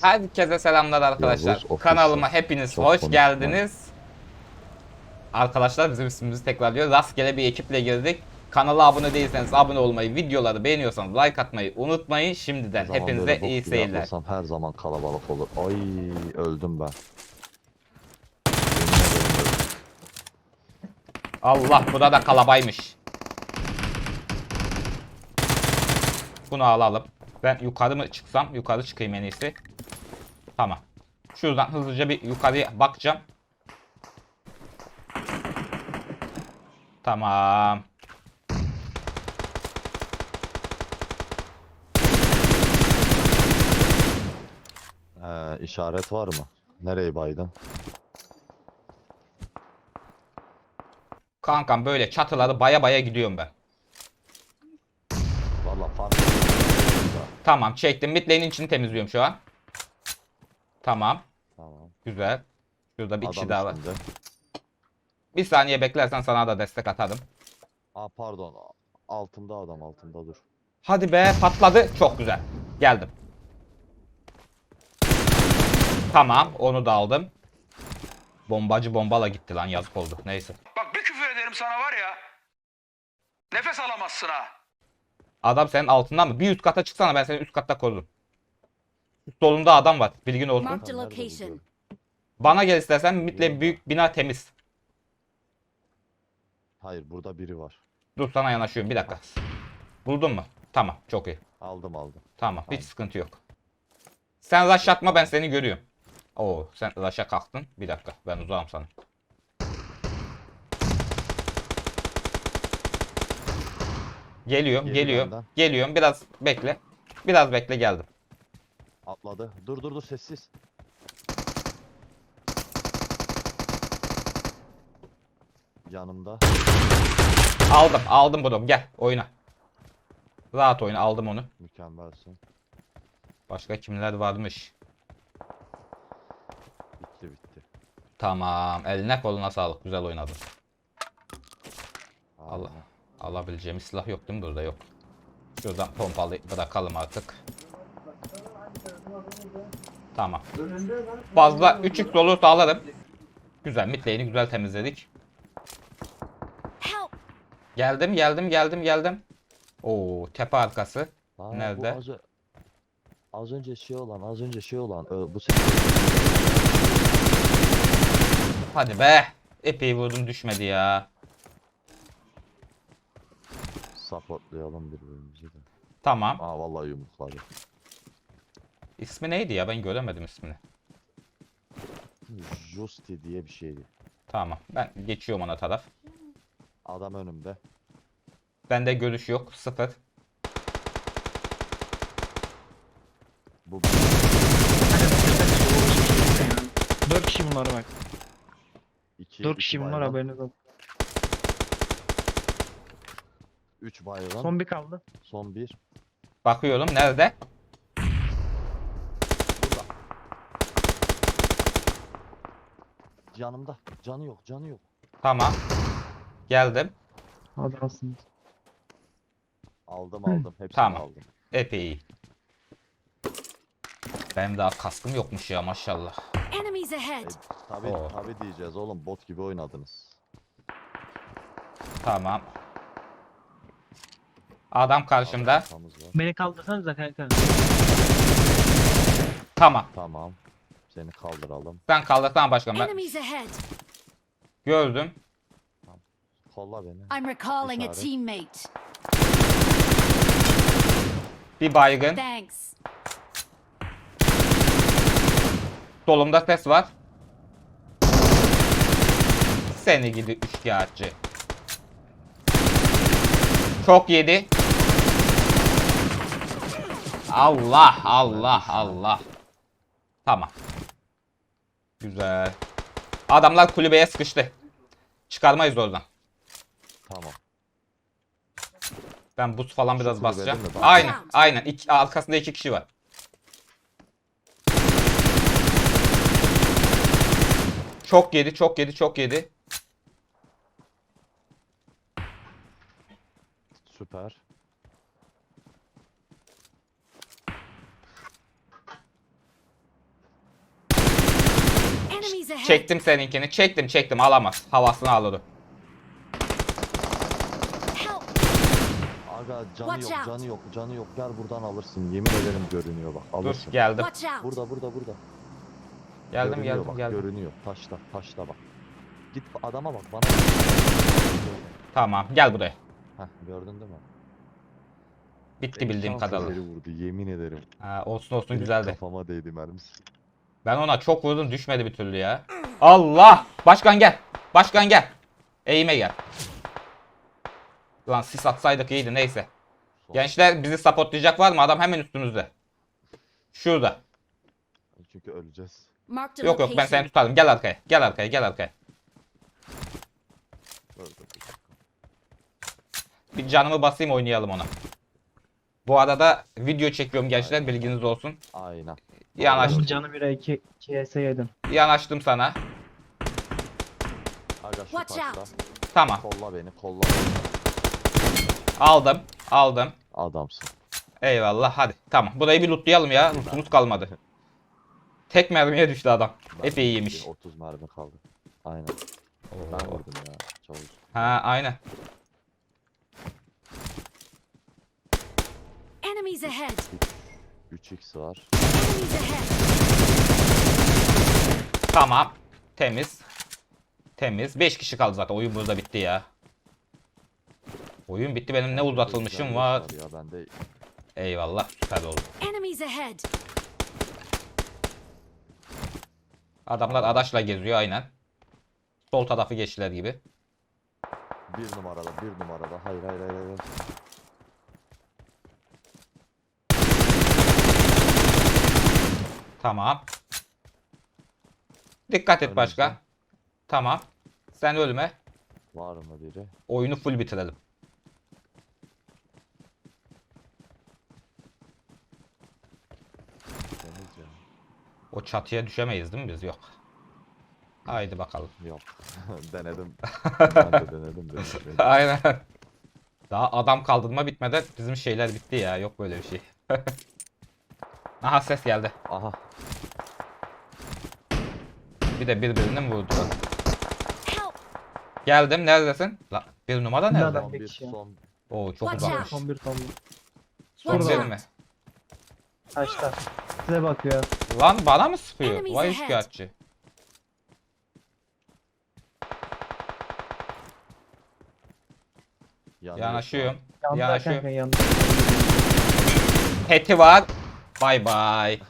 Herkese selamlar arkadaşlar. Yavuz. Kanalıma hepiniz hoş komik geldiniz. Arkadaşlar bizim ismimizi tekrarlıyor. Rastgele bir ekiple girdik. Kanala abone değilseniz abone olmayı, videoları beğeniyorsanız like atmayı unutmayın. Şimdiden zaman hepinize iyi seyirler. her zaman kalabalık olur. Ay öldüm ben. Allah burada da kalabaymış. Bunu alalım. Ben yukarı mı çıksam? Yukarı çıkayım en iyisi. Tamam. Şuradan hızlıca bir yukarıya bakacağım. Tamam. Ee, işaret var mı? Nereye baydın? Kankam böyle çatıları baya baya gidiyorum ben. Tamam çektim. Mid lane'in içini temizliyorum şu an. Tamam. Tamam. Güzel. Şurada bir kişi Adam daha var. üstünde. Bir saniye beklersen sana da destek atarım. Aa pardon. Altımda adam altımda dur. Hadi be patladı. Çok güzel. Geldim. Tamam onu da aldım. Bombacı bombala gitti lan yazık oldu. Neyse. Bak bir küfür ederim sana var ya. Nefes alamazsın ha. Adam senin altından mı? Bir üst kata çıksana ben seni üst katta korurum. Üst solunda adam var. Bilgin olsun. Bana gel istersen midle büyük bina temiz. Hayır burada biri var. Dur sana yanaşıyorum bir dakika. Buldun mu? Tamam çok iyi. Aldım aldım. Tamam hiç Tamam. sıkıntı yok. Sen rush atma ben seni görüyorum. Oo sen rush'a kalktın. Bir dakika ben uzağım sana. Geliyorum, Geri geliyorum, benden. geliyorum. Biraz bekle. Biraz bekle geldim. Atladı. Dur dur dur sessiz. Yanımda. Aldım, aldım bunu. Gel, oyna. Rahat oyna, aldım onu. Mükemmelsin. Başka kimler varmış? Bitti bitti. Tamam, eline koluna sağlık. Güzel oynadın. Alabileceğim silah yok değil mi burada? Yok. Şuradan pompalı bırakalım artık. Tamam. Fazla 3x olursa alırım. Güzel mid lane'i güzel temizledik. Geldim geldim geldim geldim. Oo tepe arkası. Aa, Nerede? Az, az önce şey olan, az önce şey olan, ö, bu sefer Hadi be. Epey vurdum düşmedi ya. Supportlayalım birbirimizi de. Tamam. Aa vallahi yumrukladı. İsmi neydi ya? Ben göremedim ismini. Justi diye bir şeydi. Tamam. Ben geçiyorum ona taraf. Adam önümde. Bende görüş yok. Sıfır. Bu 4 kişi bunlar bak. iki, 4 iki kişi bunlar haberiniz olsun. Üç baygın. Son, bir kaldı. son bir. Bakıyorum. Nerede? Yanımda. Canı yok, canı yok. Tamam. Geldim. Adamsınız. Aldım aldım. Hepsini Tamam. aldım. Epey iyi. Benim daha kaskım yokmuş ya maşallah. Enemies ahead! E, tabi Oo. tabi diyeceğiz oğlum bot gibi oynadınız. Tamam. Adam karşımda. Arkamız var. Beni kaldırsanız da kanka. Tamam. Tamam. Seni kaldıralım. Sen kaldırsana başkanım. Ben Enemies ahead! gördüm. Kolla beni. I'm recalling a teammate. Bir baygın. Thanks. Solumda ses var. Seni gidi üçkağıtçı. Çok yedi. Allah Allah Allah. Tamam. Güzel. Adamlar kulübeye sıkıştı. Çıkarmayız oradan. Tamam. Ben buz falan biraz kulübede basacağım. mi? Aynen aynen. İki, arkasında iki kişi var. Çok yedi çok yedi çok yedi. Süper. Çektim seninkini. Çektim çektim alamaz. Havasını alırdı. Aga canı yok canı yok canı yok. Gel buradan alırsın. Yemin ederim görünüyor bak. Alırsın. Dur geldim. Burada burada burada. Geldim görünüyor geldim bak, geldim. Görünüyor. Taşla taşla bak. Git adama bak bana. Tamam gel buraya. Heh gördün değil mi? Bitti bildiğim Şans kadarıyla. eseri vurdu yemin ederim. Ha, olsun olsun Direkt güzeldi. Kafama değdi mermisi. Ben ona çok vurdum düşmedi bir türlü ya. Allah! Başkan gel. Başkan gel. Eğime gel. Lan sis atsaydık iyiydi neyse. Gençler bizi supportlayacak var mı? Adam hemen üstümüzde. Şurada. Çünkü öleceğiz. Yok yok ben seni tutarım. Gel arkaya. Gel arkaya. Gel arkaya. Dur, dur, dur. Bir canımı basayım oynayalım ona. Bu arada video çekiyorum gençler bilginiz olsun. Aynen. Yanaş, Ben canı 1'e 2 2 yedim. yanaştım sana. Aga şu Watch. Ah. Tamam. Kolla beni kolla beni. Aldım. Aldım. Adamsın. Eyvallah hadi. Tamam. Burayı bir lootlayalım ya. Lootumuz kalmadı. Tek mermiye düştü adam. Ben- Epey iyiymiş. bir 30 mermi kaldı. Aynen. Ben vurdum ya. Çavuş. Ha aynen. Enemies ahead! 3x var. Enemies ahead! Tamam. Temiz. Temiz. 5 kişi kaldı zaten. Oyun burada bitti ya. Oyun bitti. Benim ne uzatılmışım var. Ya ben de Eyvallah. Süper oldu. Enemies ahead! Adamlar araçla geziyor aynen. Sol tarafı geçtiler gibi. Bir numarada bir numarada. Hayır hayır hayır. hayır. Tamam. Dikkat et Önümüzde. başka. Tamam. Sen ölme. Var mı biri? Oyunu full bitirelim. O çatıya düşemeyiz değil mi biz? Yok. Haydi bakalım. Yok. denedim. ben de denedim. de bitmedi. Aynen. Daha adam kaldırma bitmeden bizim şeyler bitti ya. Yok böyle bir şey. Aha ses geldi. Aha. Bir de birbirini mi vurdu? Geldim. Neredesin? La, bir numara nerede? adam. Son bir Peki ya. son. Oo çok Watch uzakmış. Son bir son bir. Son Watch bir out! mi? Taşta. Size bakıyor. Lan bana mı sıkıyor? Enemies Vay ahead. şikayetçi. Yanıyor Yanaşıyorum. Yandı Yanaşıyorum. kanka yandı. Peti var. Bay bay.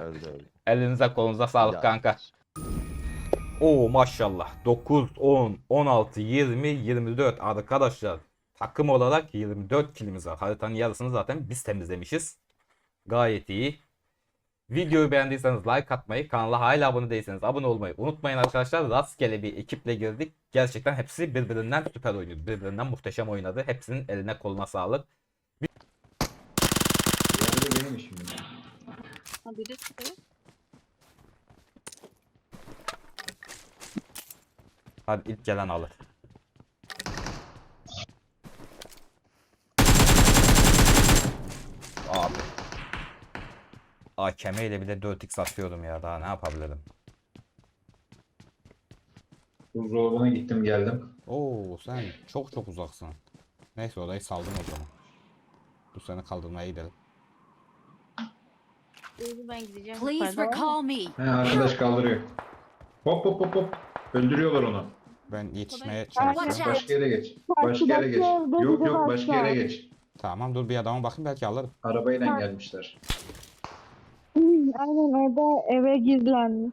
öldü öldü. Elinize kolunuza sağlık Ya. kanka. Oo maşallah. 9, 10, 16, 20, 24 arkadaşlar. Takım olarak 24 kilimiz var. Haritanın yarısını zaten biz temizlemişiz. Gayet iyi. Videoyu beğendiyseniz like atmayı, kanala hala abone değilseniz abone olmayı unutmayın arkadaşlar. Rastgele bir ekiple girdik. Gerçekten hepsi birbirinden süper oynuyordu. Birbirinden muhteşem oynadı. Hepsinin eline koluna sağlık. Yerde benim işim. Ha biri sıkıyor. Hadi ilk gelen alır. AKM ile bile 4x atıyordum ya daha ne yapabilirim? Buzdolabına gittim geldim. Oo sen çok çok uzaksın. Neyse orayı saldım o zaman. Bu seni kaldırmaya gidelim. Ben gideceğim. Please recall me! He arkadaş kaldırıyor. Hop hop hop hop. Öldürüyorlar onu. Ben yetişmeye Watch çalışıyorum. out. Başka yere geç. Başka yere geç. Yok yok başka yere geç. Tamam dur bir adama bakayım belki alırım. Arabayla gelmişler. Aynen orada eve gizlendi.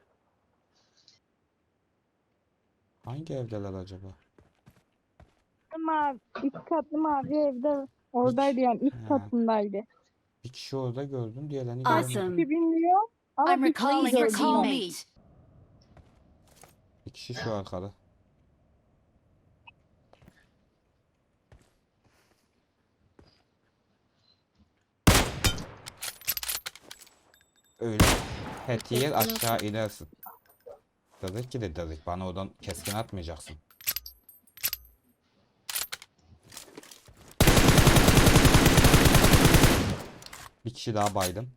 Hangi evdeler acaba? Mavi, üst katlı mavi evde oradaydı yani üst Ha. katındaydı. Bir kişi orada gördüm diğerlerini Awesome. görmedim. Bir bilmiyor ama I'm bir recalling kişi your gördüm. teammate. Bir kişi şu arkada. Öyle. Hetiye aşağı inersin. Dedik ki de dedik. Bana oradan keskin atmayacaksın. Bir kişi daha baydım.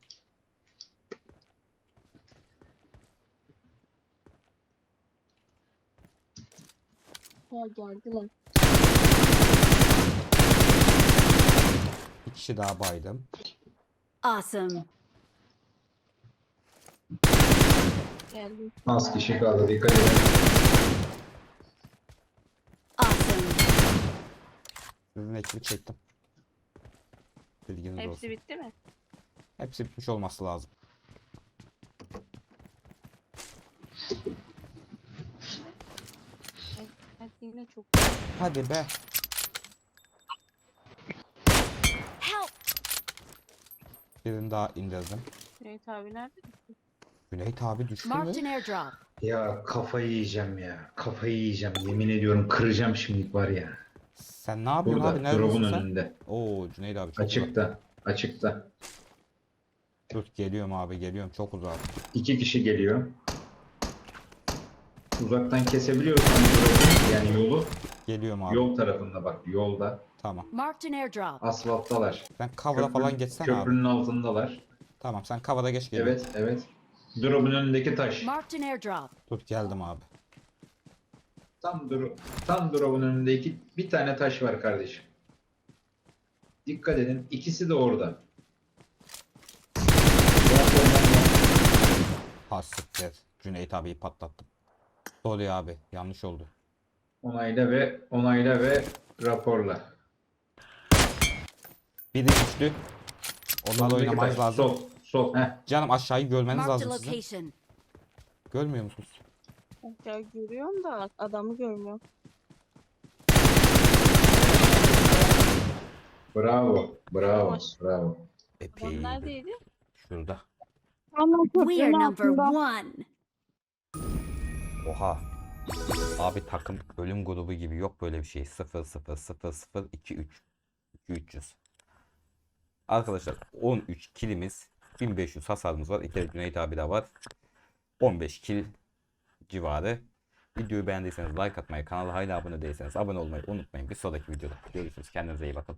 Ya geldiler. Bir kişi daha baydım. Awesome. Geldi. Az kişi kaldı dikkat edin. Awesome. Sizin ekibi çektim. Bilginiz Hepsi olsun. bitti mi? Hepsi bitmiş olması lazım. Evet yine çok. Hadi be. Help! Birini daha indirdim. Cüneyt abi nerede? Cüneyt abi düştü Marked mü? an airdrop. Ya kafayı yiyeceğim ya. Kafayı yiyeceğim. Yemin ediyorum kıracağım şimdi var ya. Sen ne yapıyorsun abi? Burada drop'un Neredesin sen? önünde. Oo Cüneyt abi çok uzak. Açıkta. Açıkta. Dur geliyorum abi geliyorum çok uzak. İki kişi geliyor. Uzaktan kesebiliyorsan drop'u, yani yolu Geliyorum abi. yol tarafında bak yolda. Tamam. Marked an airdrop. Asfalttalar. Sen cover'a Köprünün- falan geçsen abi. Köprünün altındalar. Tamam sen cover'a geç geliyorum. Evet evet. Drop'un önündeki taş. Marked an airdrop. Dur geldim abi. Tam drop, tam drop'un önündeki bir tane taş var kardeşim. Dikkat edin. ikisi de orada. Ha siktir. Cüneyt abiyi patlattım. Sorry abi yanlış oldu. Onayla ve onayla ve raporla. Biri düştü. Onlarla oynamanız taş, lazım. Sol, sol. Heh. Canım aşağıyı görmeniz Marked a lazım sizin. location. Görmüyor musunuz? Ya görüyorum da adamı görmüyorum. Bravo, bravo, bravo. Epey Adam iyiydi. neredeydi? Şurada. Ama We are köprünün number altında. one. Oha. Abi takım ölüm grubu gibi yok böyle bir şey. 0 0 0 0 2 3. 2 300. Arkadaşlar 13 kilimiz 1500 hasarımız var. İki Cüneyt abi de var. 15 kil civarı. Videoyu beğendiyseniz like atmayı, kanala hala abone değilseniz abone olmayı unutmayın. Bir sonraki videoda görüşürüz. Kendinize iyi bakın.